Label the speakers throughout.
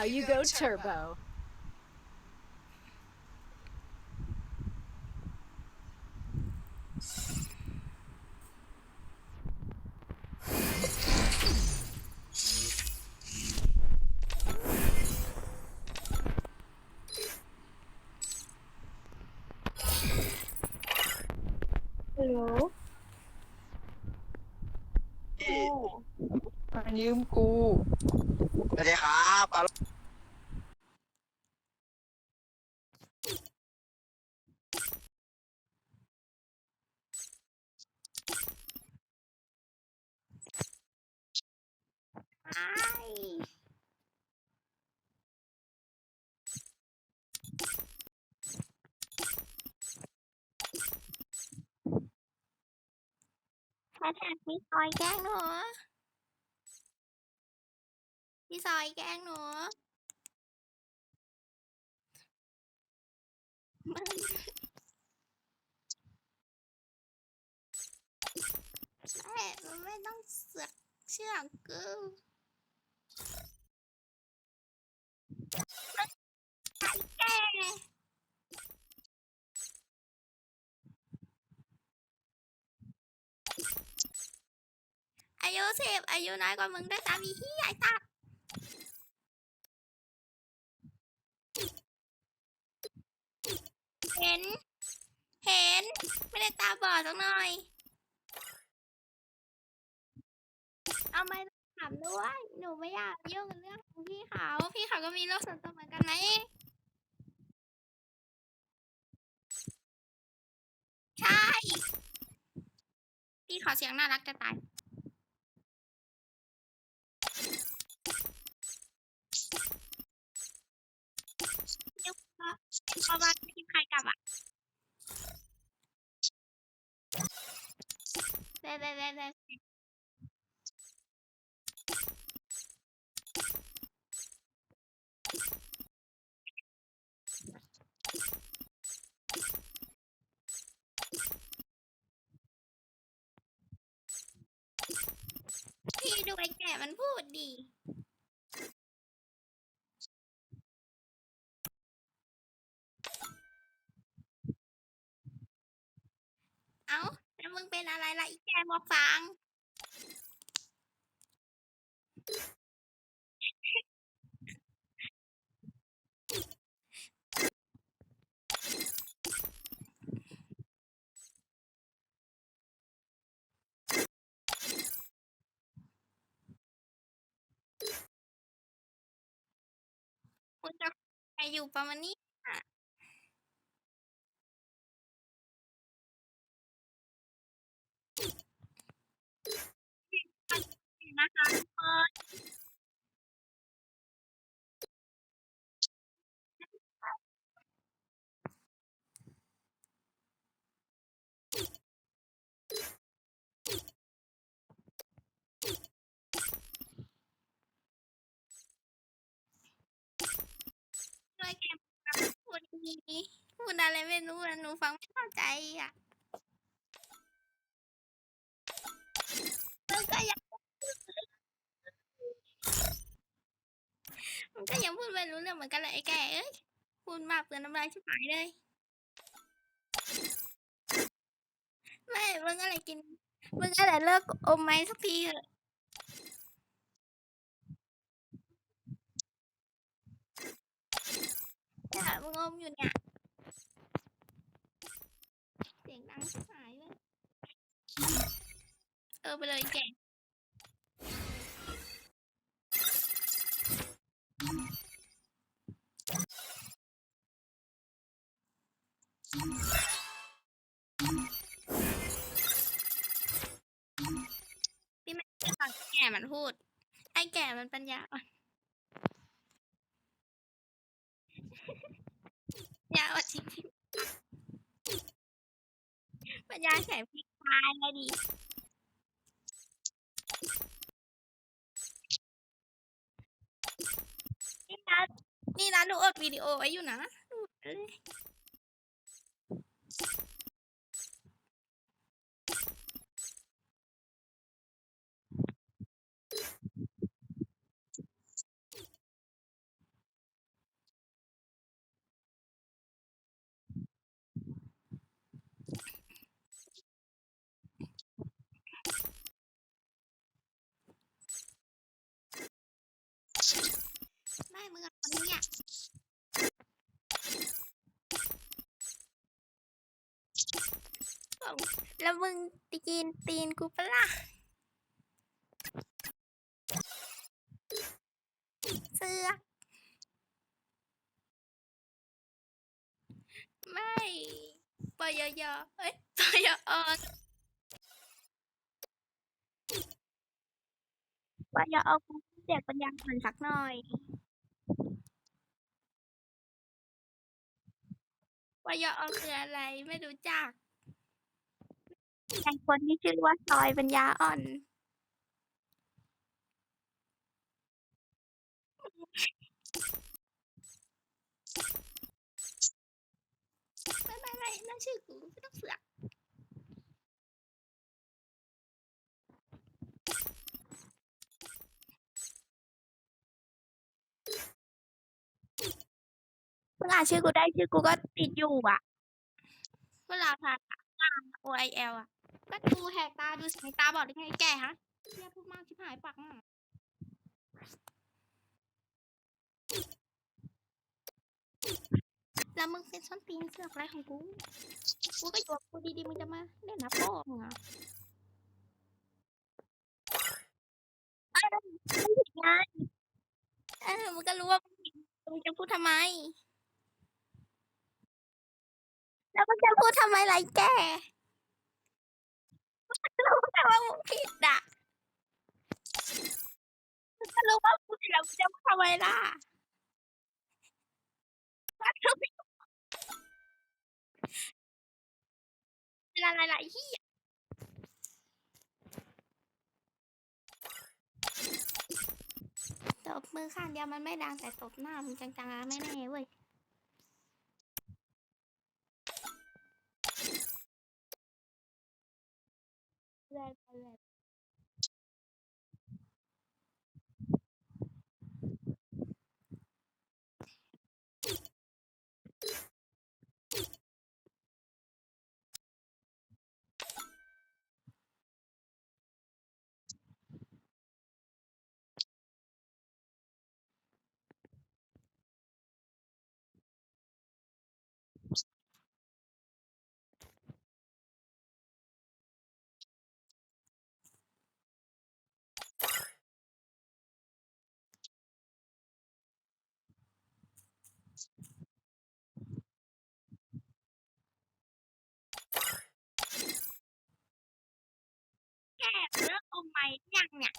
Speaker 1: that's how you go turbo.
Speaker 2: ฮัลโหล
Speaker 3: มายืมกู
Speaker 4: สวัสดีครับเอา
Speaker 2: แฮชแท็กพี่ซอยแกล้งหนูพี่ซอยแกล้งหนูมันแม่ไม่ต้องเสือกเชื่อกู อายุสิบอายุน้อยกว่ามึงได้วยซ้ำอีที่ใหญ่ตัดเห็น เห็น ไม่ได้ตาบอดสักหน่อย เอาไม่ต้ ถามด้วย หนูไม่อยากยุ่งกับเรื่องของพี่เขา พี่เขาก็มีโรคส่วนตัวเหมือนกันนะใช่ พี่เขาเสียงน่ารักจะตายเพราะว่าทีมใครกลับอะเด้เด้เด้เด้พี่ดูไอ้แก่มันพู ดีเอ้าแล้วมึงเป็นอะไรล่ะอีแกบอกฟัง จะใครอยู่ประมาณนี้อะนะคะทุกคนช่วยแกพูดดีพูด อะไรไม่รู้อะหนูฟังไม่เข้าใจอะมันก็ยังมันก็ยังพูดไม่รู้เรื่องเหมือนกันเลยไอ้แกเอ้ยพูดมากเปลือนน้ำลายชิบหายเลยไม่มึงอะไรกินมึงอะไรเลิกอมไม้สักทีเถอะเนี่ยมึงอมอยู่เนี่ย เสียงดังชิบ หายเลยเออไปเลยแกพี่ไม่ได้ฟังแก่มันพูด ไอ้แก่มันปัญญาอ่อนปัญญาอ่อนจริงๆ ปัญญาแข็งพิกายเลยดินี่นะนี่นะหนูอดวิดีโอไว้อยู่นะ แล้วมึงตีนตีนกูปะล่ะเสือกไม่ปยยเอ้ยปยอปยอกูเด็กปัญญาอ่อนสักหน่อยปยอคืออะไรไม่รู้จัก ไอคนที่ชื่อว่าซอยปัญญาอ่อน ไม่ไม่ไม่นั่นชื่อกูไม่ต้องเสือกเวลาชื่อกูได้ชื่อกูก็ติดอยู่อะ เวลาผ่าน O I L อะ ก็ดูแหกตาดูสายตาบอดได้ไงแกฮะเรียพูดมากชิบหายปากมากแล้วมึงเป็นส้นตีนเสือกอะไรของกู กูก็อยู่กูดีๆมึงจะมาเล่นนะพ่อมึงอะเอ้ยไม่ผิดไงเออมึงก็รู้ว่ามึงผิดมึงจะพูดทำไม แล้วมึงจะพูดทำไมไรแก รู้แต่ว่ามึงผิดอะมึงก็รู้ว่ากูผิดแล้วจะทำไมล่ะเป็นอะไรล่ะไอ้เหี้ยตบมือข้างเดียวมันไม่ดังแต่ตบหน้ามึงจังๆอะไม่แน่เว้ย เลย แกเลิกอาไม้ยังเนี่ย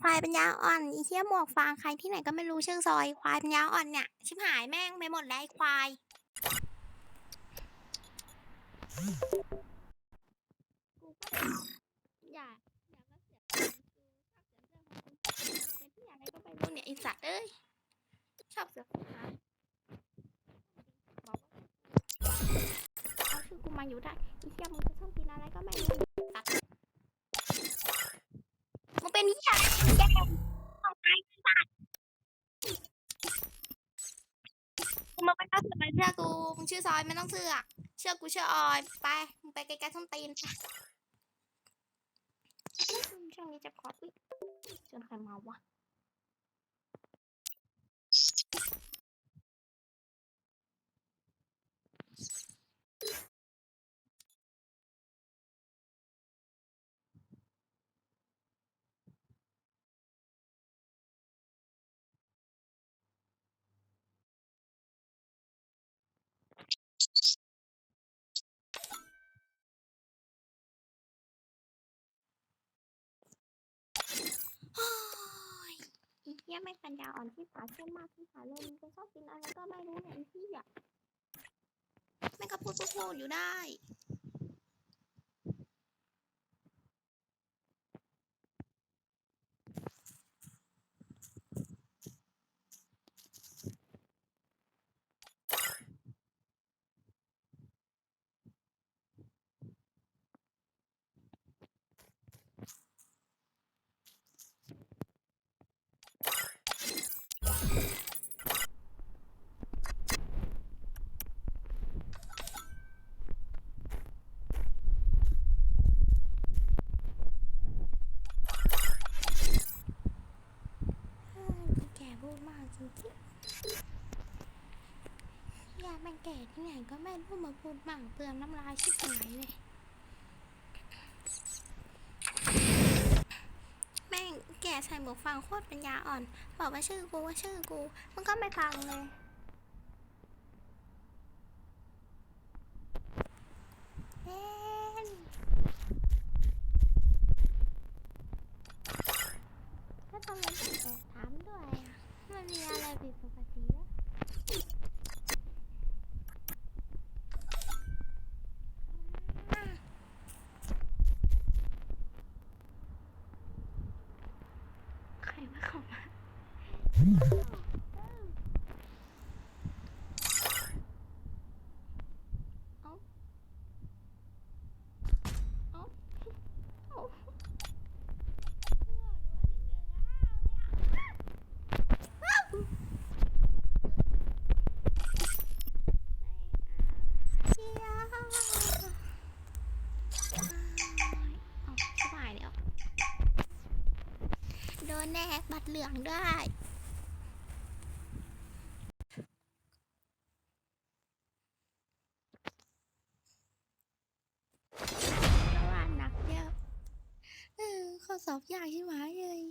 Speaker 2: ควายปัญญาอ่อนอีเทียหมวกฟางใครที่ไหนก็ไม่รู้ชื่อซอยควายปัญญาอ่อนเนี่ยชิบหายแม่งไปหมดแล้วไอ้ควายกูก็อย่าอยากก็เสียคือชอบเสียเรื่องของกูเป็นที่อะไรก็ไปรู้เนี่ยไอสัตว์เอ้ยชอบเสือกหาบอกว่าเอาชื่อกูมาอยู่ได้อีเทียมึงจะชอบกินอะไรก็ไม่รู้ตัด เป็นที่อะไรแกต้องไปสัตว์มึงมาไป็นเจ้าเสือกเชื่อกูมึงชื่อซอยไม่ต้องเสือกเชื่อกูเชื่อออยไปมึงไปไกลๆส้มตีนช่วงนี้จะขออุ๊ยเจนใครมาวะ อ้ยไอ้เหี้ยไม่ปัญญาอ่อนที่ขาเข้มมากที่ขาเลยมึงจะชอบกินอะไรก็ไม่รู้เนี่ยไอ้เหี้ยแม่ก็พูดพูดพูดอยู่ได้ เฮ้ยแก่พูดมากจริงๆอยากเป็น แก่ที่ไหนก็ไม่รู้มาพูดมางเปลืองน้ำลายชิบหายเลยแม่งแก่ใส่หมวกฟังโคตรปัญญาอ่อน บอกว่าชื่อกูว่าชื่อกู มันก็ไม่ฟังเลยเอ็นถ้าทำไมถึงแอบถามด้วยอะ มันมีอะไรผิดปกติแล้วอะใครมาเข้ามา เอ้าเอ้าเอ้าเชียวเอาสบายแล้ว โดนแนกบัตรเหลืองได้ สอบยากใช่ไหมเลย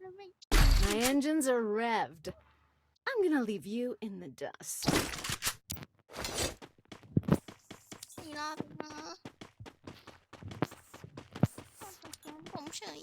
Speaker 2: แล้วไม่
Speaker 1: My engines are revved. I'm gonna leave you in the dust.
Speaker 2: สี่รอบนะผมเฉย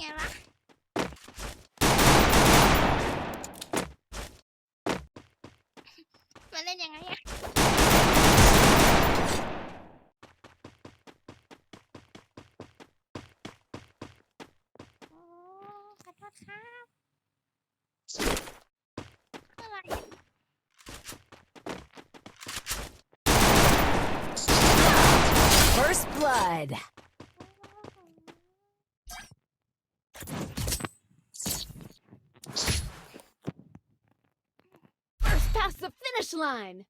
Speaker 2: ไงวะมาเล่นยังไงอะขอโทษครับอะไร
Speaker 1: First blood. Finish line.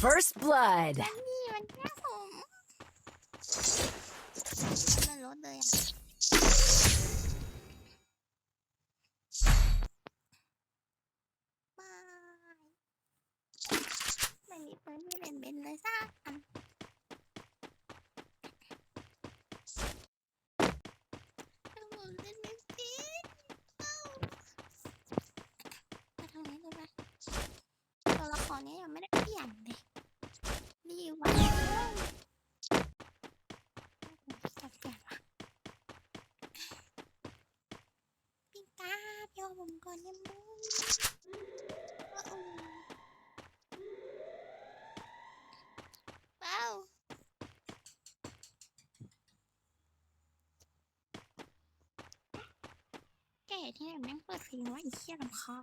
Speaker 1: First blood.
Speaker 2: ยังไม่ได้เปลี่ยนเลยรีไวันเลยจะเปลี่ยนวะพี่ตาพี่เอาผมก่อนได้ไหมว้าวว้าแก่ที่ไหนแม่งเปิดเพลงว่าอ้เหี้ยลำคา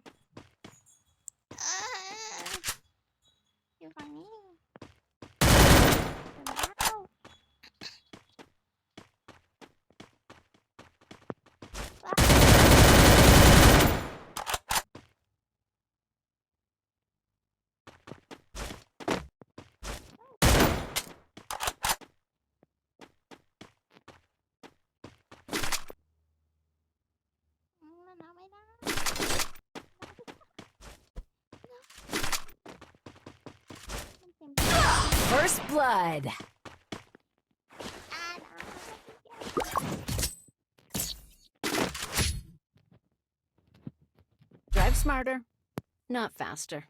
Speaker 1: First blood. Drive smarter, not faster.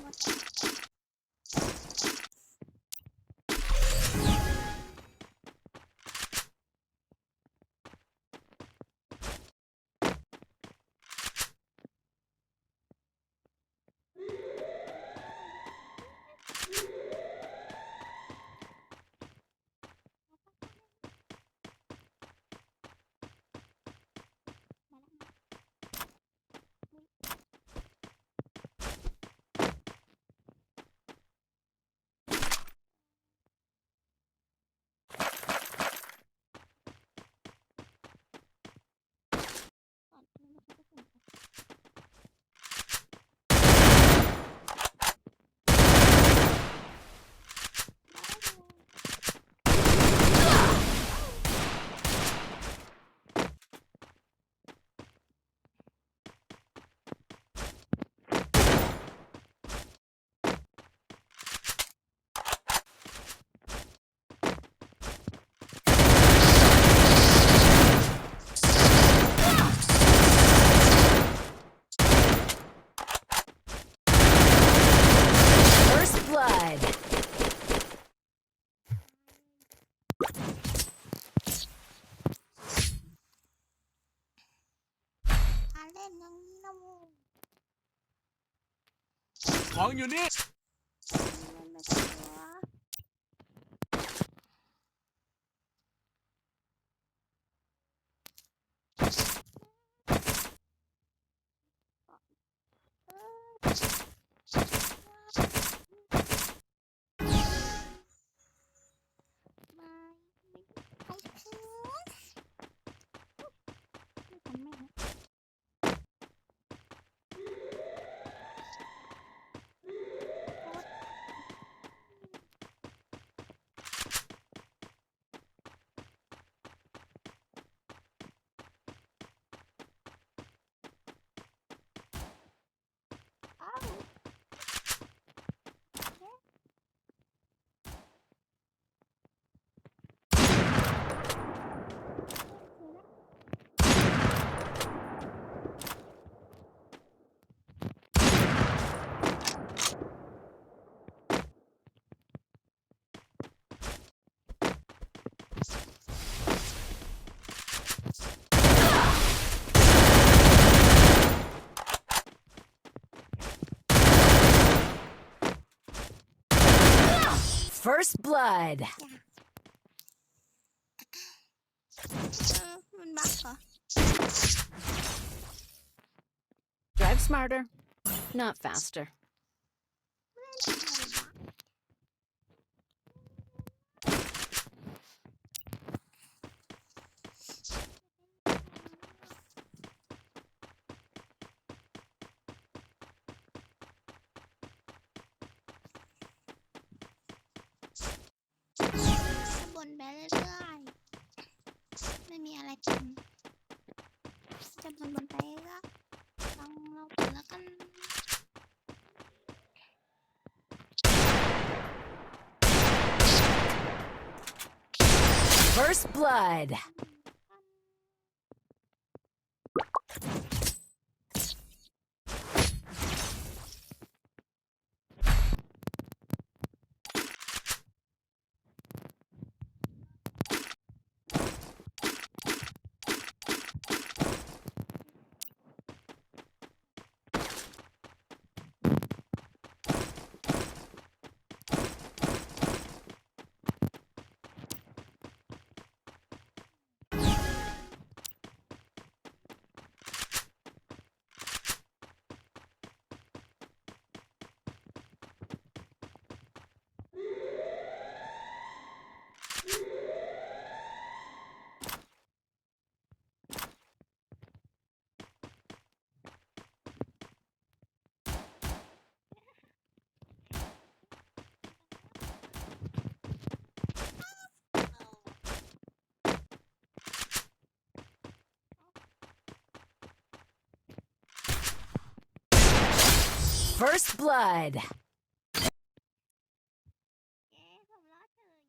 Speaker 2: ยั ล่นอย่างนี้นะโว้ย
Speaker 3: ของอยู่นี่
Speaker 2: เล่นแบบตัว
Speaker 1: First blood. Drive smarter, not faster. First blood. First blood.
Speaker 2: เย้ผมรอดเฉย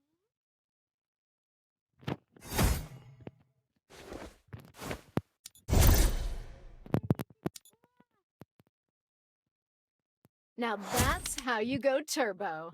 Speaker 1: Now that's how you go turbo.